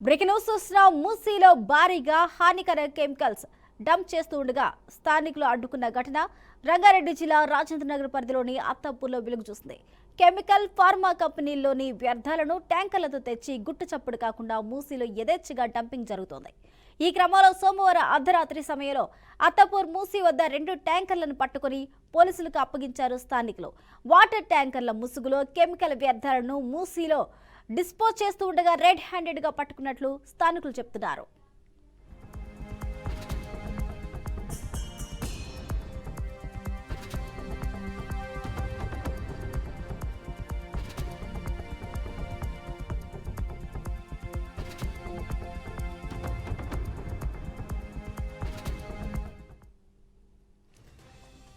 Breaking news చూస్తున్నాం మూసీలో భారీగా హానికర కెమికల్స్ డంప్ చేస్తూ ఉండగా స్థానికులు అడ్డుకున్న ఘటన రంగారెడ్డి జిల్లా రాజేంద్రనగర్ పరిధిలోని అత్తాపూర్లో వెలుగు చూసింది. కెమికల్ ఫార్మా కంపెనీల్లోని వ్యర్థాలను ట్యాంకర్లతో తెచ్చి గుట్టు చప్పుడు కాకుండా మూసీలో యథేచ్ఛగా డంపింగ్ జరుగుతోంది. ఈ క్రమంలో సోమవారం అర్ధరాత్రి సమయంలో అత్తపూర్ మూసీ వద్ద రెండు ట్యాంకర్లను పట్టుకుని పోలీసులకు అప్పగించారు స్థానికులు. వాటర్ ట్యాంకర్ల ముసుగులో కెమికల్ వ్యర్థాలను మూసీలో డిస్పోజ్ చేస్తూ ఉండగా రెడ్ హ్యాండెడ్గా పట్టుకున్నట్లు స్థానికులు చెప్తున్నారు.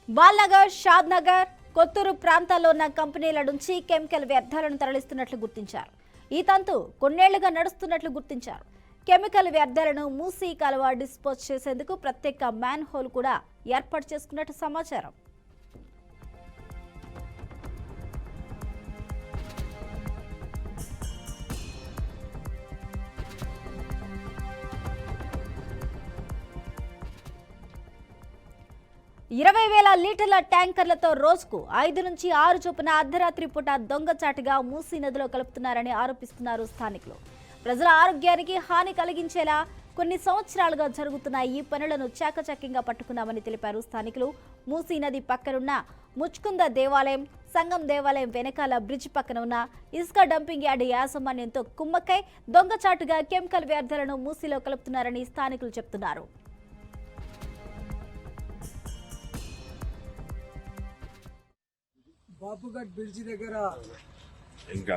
బాల్నగర్ షాద్ నగర్ కొత్తూరు ప్రాంతాల్లో ఉన్న కంపెనీల నుంచి కెమికల్ వ్యర్థాలను తరలిస్తున్నట్లు గుర్తించారు. ఈ తంతు కొన్నేళ్ళుగా నడుస్తున్నట్లు గుర్తించారు. కెమికల్ వ్యర్థాలను మూసి కాలువ డిస్పోజ్ చేసేందుకు ప్రత్యేక మ్యాన్ హోల్ కూడా ఏర్పాటు చేసుకున్నట్టు సమాచారం. ఇరవై వేల లీటర్ల ట్యాంకర్లతో రోజుకు ఐదు నుంచి ఆరు చొప్పున అర్ధరాత్రి పూట దొంగచాటుగా మూసీ నదిలో కలుపుతున్నారని ఆరోపిస్తున్నారు స్థానికులు. ప్రజల ఆరోగ్యానికి హాని కలిగించేలా కొన్ని సంవత్సరాలుగా జరుగుతున్న ఈ పనులను చాకచక్యంగా పట్టుకున్నామని తెలిపారు స్థానికులు. మూసీ నది పక్కనున్న ముచ్కుంద దేవాలయం సంగం దేవాలయం వెనకాల బ్రిడ్జ్ పక్కన ఉన్న ఇసుక డంపింగ్ యార్డ్ యాజమాన్యంతో కుమ్మక్కై దొంగచాటుగా కెమికల్ వ్యర్థాలను మూసీలో కలుపుతున్నారని స్థానికులు చెప్తున్నారు. బాపుఘట్ బ్రిడ్జి దగ్గర ఇంకా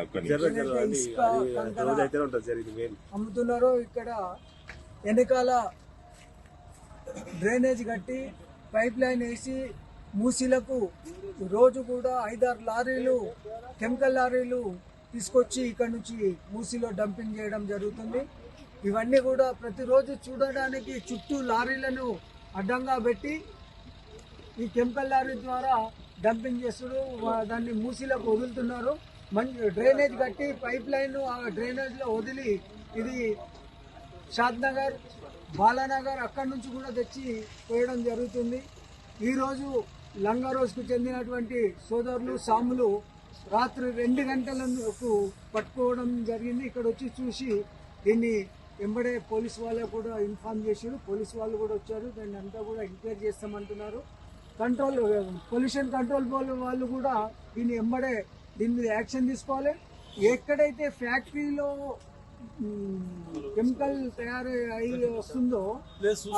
అమ్ముతున్నారో ఇక్కడ వెనకాల డ్రైనేజ్ కట్టి పైప్ లైన్ వేసి మూసీలకు రోజు కూడా ఐదారు లారీలు కెమికల్ లారీలు తీసుకొచ్చి ఇక్కడ నుంచి మూసీలో డంపింగ్ చేయడం జరుగుతుంది. ఇవన్నీ కూడా ప్రతిరోజు చూడడానికి చుట్టూ లారీలను అడ్డంగా పెట్టి ఈ కెమికల్ లారీ ద్వారా డంపింగ్ చేస్తున్నారు. దాన్ని మూసీలకు వదులుతున్నారు. మంచి డ్రైనేజ్ కట్టి పైప్ లైన్ ఆ డ్రైనేజ్లో వదిలి ఇది షాద్నగర్ బాలానగర్ అక్కడి నుంచి కూడా తెచ్చి పోయడం జరుగుతుంది. ఈరోజు లంగారోజ్కు చెందినటువంటి సోదరులు సాములు రాత్రి రెండు గంటలకు పట్టుకోవడం జరిగింది. ఇక్కడ వచ్చి చూసి దీన్ని వెంబడే పోలీస్ వాళ్ళకు కూడా ఇన్ఫార్మ్ చేశారు. పోలీస్ వాళ్ళు కూడా వచ్చారు. దాన్ని అంతా కూడా ఎంక్వైరీ చేస్తామంటున్నారు. కంట్రోల్ పొల్యూషన్ కంట్రోల్ బోర్డు వాళ్ళు కూడా దీన్ని ఎంబడే దీని మీద యాక్షన్ తీసుకోవాలి. ఎక్కడైతే ఫ్యాక్టరీలో కెమికల్ తయారు అయి వస్తుందో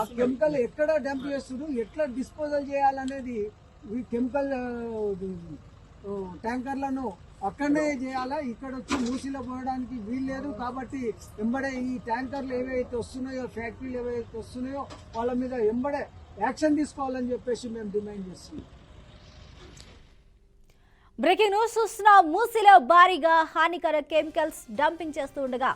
ఆ కెమికల్ ఎక్కడ డంప్ చేస్తున్నారు ఎట్లా డిస్పోజల్ చేయాలనేది ఈ కెమికల్ ట్యాంకర్లను అక్కడనే చేయాలా? ఇక్కడ వచ్చి మూసిలో పోయడానికి వీలు లేదు కాబట్టి ఎంబడే ఈ ట్యాంకర్లు ఏవైతే వస్తున్నాయో ఫ్యాక్టరీలు ఏవైతే వస్తున్నాయో వాళ్ళ మీద ఎంబడే యాక్షన్ తీసుకోవాలని చెప్పేసి మేము డిమాండ్ చేస్తున్నాం. బ్రేకింగ్ న్యూస్ చూస్తున్న మూసీలో భారీగా హానికర కెమికల్స్ డంపింగ్ చేస్తూ ఉండగా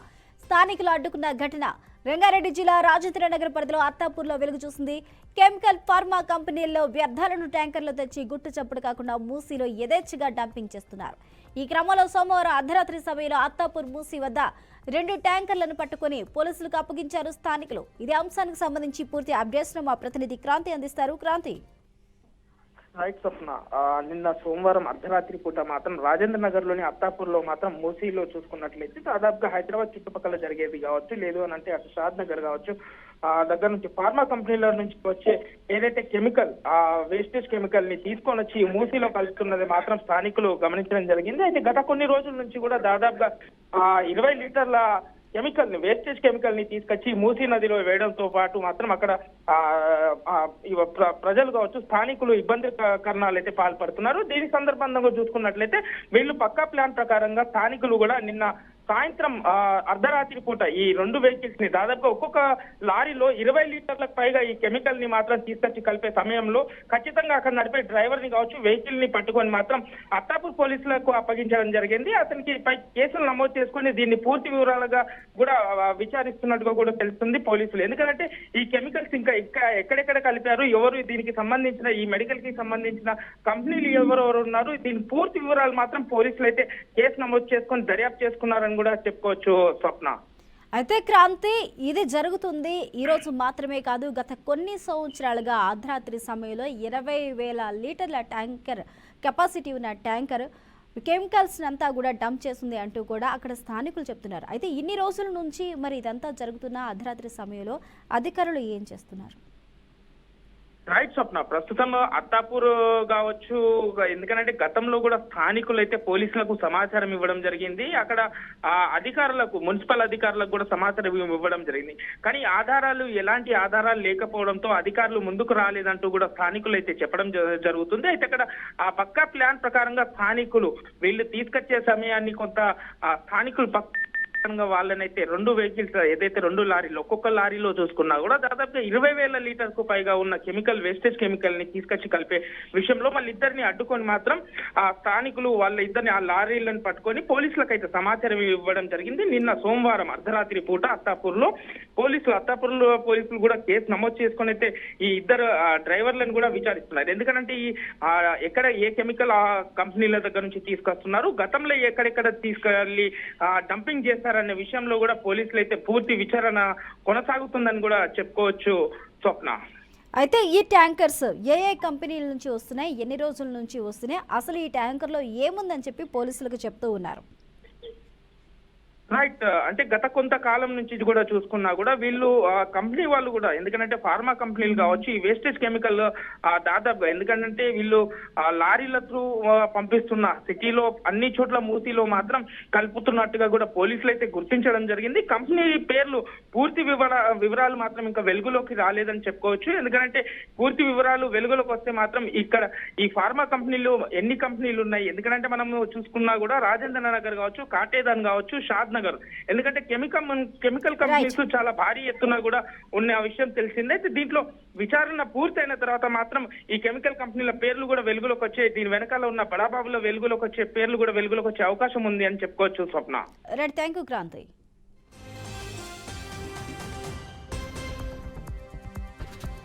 స్థానికులు అడ్డుకున్న ఘటన రంగారెడ్డి జిల్లా రాజేంద్ర నగర్ పరిధిలో అత్తాపూర్లో వెలుగు చూసింది కెమికల్ ఫార్మా కంపెనీల్లో వ్యర్థాలను ట్యాంకర్లు తెచ్చి గుట్టు చప్పుడు కాకుండా మూసీలో యథేచ్ఛగా డంపింగ్ చేస్తున్నారు. ఈ క్రమంలో సోమవారం అర్ధరాత్రి సమయంలో అత్తాపూర్ మూసీ వద్ద రెండు ట్యాంకర్లను పట్టుకుని పోలీసులకు అప్పగించారు స్థానికులు. ఇదే అంశానికి సంబంధించి పూర్తి అప్డేట్స్ మా ప్రతినిధి క్రాంతి అందిస్తారు. క్రాంతి. రైట్ స్వప్న నిన్న సోమవారం అర్ధరాత్రి పూట మాత్రం రాజేంద్ర నగర్లోని అత్తాపూర్లో మాత్రం మూసీలో చూసుకున్నట్లయితే దాదాపుగా హైదరాబాద్ చుట్టుపక్కల జరిగేది కావచ్చు లేదు అని అంటే అటు షాద్ నగర్ కావచ్చు ఆ దగ్గర నుంచి ఫార్మా కంపెనీల నుంచి వచ్చే ఏదైతే కెమికల్ ఆ వేస్టేజ్ కెమికల్ని తీసుకొని వచ్చి మూసీలో కలుస్తున్నది మాత్రం స్థానికులు గమనించడం జరిగింది. అయితే గత కొన్ని రోజుల నుంచి కూడా దాదాపుగా ఆ ఇరవై లీటర్ల కెమికల్ని వేస్టేజ్ కెమికల్ని తీసుకొచ్చి మూసీ నదిలో వేయడంతో పాటు మాత్రం అక్కడ ఆ, ప్రజలు కావచ్చు స్థానికులు ఇబ్బందికరణాలు అయితే పాల్పడుతున్నారు. దీని సందర్భంగా చూసుకున్నట్లయితే వీళ్ళు పక్కా ప్లాన్ ప్రకారంగా స్థానికులు కూడా నిన్న సాయంత్రం అర్ధరాత్రి పూట ఈ రెండు వెహికల్స్ని దాదాపుగా ఒక్కొక్క లారీలో ఇరవై లీటర్లకు పైగా ఈ కెమికల్ని మాత్రం తీసుకొచ్చి కలిపే సమయంలో ఖచ్చితంగా అక్కడ నడిపే డ్రైవర్ని కావచ్చు వెహికల్ని పట్టుకొని మాత్రం అత్తాపూర్ పోలీసులకు అప్పగించడం జరిగింది. అతనికి పై కేసులు నమోదు చేసుకొని దీన్ని పూర్తి వివరాలుగా కూడా విచారిస్తున్నట్టుగా కూడా తెలుస్తుంది పోలీసులు. ఎందుకంటే ఈ కెమికల్స్ ఇంకా ఇంకా ఎక్కడెక్కడ కలిపారు ఎవరు దీనికి సంబంధించిన ఈ మెడికల్కి సంబంధించిన కంపెనీలు ఎవరెవరు ఉన్నారు దీని పూర్తి వివరాలు మాత్రం పోలీసులు అయితే కేసు నమోదు చేసుకొని దర్యాప్తు చేసుకున్నారని కూడా చెప్పుకోవచ్చు స్వప్న. అయితే క్రాంతి ఇది జరుగుతుంది. ఈ రోజు మాత్రమే కాదు గత కొన్ని సంవత్సరాలుగా అర్ధరాత్రి సమయంలో ఇరవై వేల లీటర్ల ట్యాంకర్ కెపాసిటీ ఉన్న ట్యాంకర్ కెమికల్స్ అంతా కూడా డంప్ చేస్తుంది అంటూ కూడా అక్కడ స్థానికులు చెప్తున్నారు. అయితే ఇన్ని రోజుల నుంచి మరి ఇదంతా జరుగుతున్న అర్ధరాత్రి సమయంలో అధికారులు ఏం చేస్తున్నారు? రైట్ స్వప్న ప్రస్తుతం అత్తాపూర్ కావచ్చు ఎందుకంటే గతంలో కూడా స్థానికులు అయితే పోలీసులకు సమాచారం ఇవ్వడం జరిగింది. అక్కడ ఆ అధికారులకు మున్సిపల్ అధికారులకు కూడా సమాచారం ఇవ్వడం జరిగింది. కానీ ఆధారాలు ఎలాంటి ఆధారాలు లేకపోవడంతో అధికారులు ముందుకు రాలేదంటూ కూడా స్థానికులు అయితే చెప్పడం జ- జరుగుతుంది. అయితే అక్కడ ఆ పక్కా ప్లాన్ ప్రకారంగా స్థానికులు వీళ్ళు తీసుకొచ్చే సమయాన్ని కొంత ఆ స్థానికులు పక్క ప్రకారంగా వాళ్ళనైతే రెండు వెహికల్స్ ఏదైతే రెండు లారీలు ఒక్కొక్క లారీలో చూసుకున్నా కూడా దాదాపుగా ఇరవై వేల లీటర్స్కు పైగా ఉన్న కెమికల్ వేస్టేజ్ కెమికల్ని తీసుకొచ్చి కలిపే విషయంలో మళ్ళీ ఇద్దరిని అడ్డుకొని మాత్రం ఆ స్థానికులు వాళ్ళ ఇద్దరిని ఆ లారీలను పట్టుకొని పోలీసులకు అయితే సమాచారం ఇవ్వడం జరిగింది. నిన్న సోమవారం అర్ధరాత్రి పూట అత్తాపూర్లో పోలీసులు అత్తాపూర్లో పోలీసులు కూడా కేసు నమోదు చేసుకొని అయితే ఈ ఇద్దరు డ్రైవర్లను కూడా విచారిస్తున్నారు. ఎందుకంటే ఈ ఎక్కడ ఏ కెమికల్ ఆ కంపెనీల దగ్గర నుంచి తీసుకొస్తున్నారు? గతంలో ఎక్కడెక్కడ తీసుకెళ్ళి డంపింగ్ చేశారనే విషయంలో కూడా పోలీసులు అయితే పూర్తి విచారణ కొనసాగుతుందని కూడా చెప్పుకోవచ్చు స్వప్న. అయితే ఈ ట్యాంకర్స్ ఏ ఏ కంపెనీల నుంచి వస్తున్నాయి? ఎన్ని రోజుల నుంచి వస్తున్నాయి? అసలు ఈ ట్యాంకర్లో ఏముందని చెప్పి పోలీసులకు చెప్తూ ఉన్నారు. రైట్ uh, అంటే గత కొంతకాలం నుంచి ఇది కూడా చూసుకున్నా కూడా వీళ్ళు కంపెనీ వాళ్ళు కూడా ఎందుకంటే ఫార్మా కంపెనీలు కావచ్చు ఈ వేస్టేజ్ కెమికల్ దాదాపు ఎందుకంటే వీళ్ళు ఆ, లారీల త్రూ పంపిస్తున్న సిటీలో అన్ని చోట్ల మూసీలో మాత్రం కలుపుతున్నట్టుగా కూడా పోలీసులు అయితే గుర్తించడం జరిగింది. కంపెనీ పేర్లు పూర్తి వివర వివరాలు మాత్రం ఇంకా వెలుగులోకి రాలేదని చెప్పుకోవచ్చు. ఎందుకంటే పూర్తి వివరాలు వెలుగులోకి వస్తే మాత్రం ఇక్కడ ఈ ఫార్మా కంపెనీలు ఎన్ని కంపెనీలు ఉన్నాయి? ఎందుకంటే మనం చూసుకున్నా కూడా రాజేంద్ర నగర్ కావచ్చు కాటేదాన్ కావచ్చు షాద్ నగర్ ఎందుకంటే కెమికల్ కెమికల్ కంపెనీస్ చాలా భారీ ఎత్తున కూడా ఉన్న విషయం తెలిసిందే. అయితే దీంట్లో విచారణ పూర్తయిన తర్వాత మాత్రం ఈ కెమికల్ కంపెనీల పేర్లు కూడా వెలుగులోకి వచ్చే దీని వెనకాల ఉన్న బడాబాబుల వెలుగులోకి వచ్చే పేర్లు కూడా వెలుగులోకి వచ్చే అవకాశం ఉంది అని చెప్పుకోవచ్చు Swapna. Right thank you Kranti.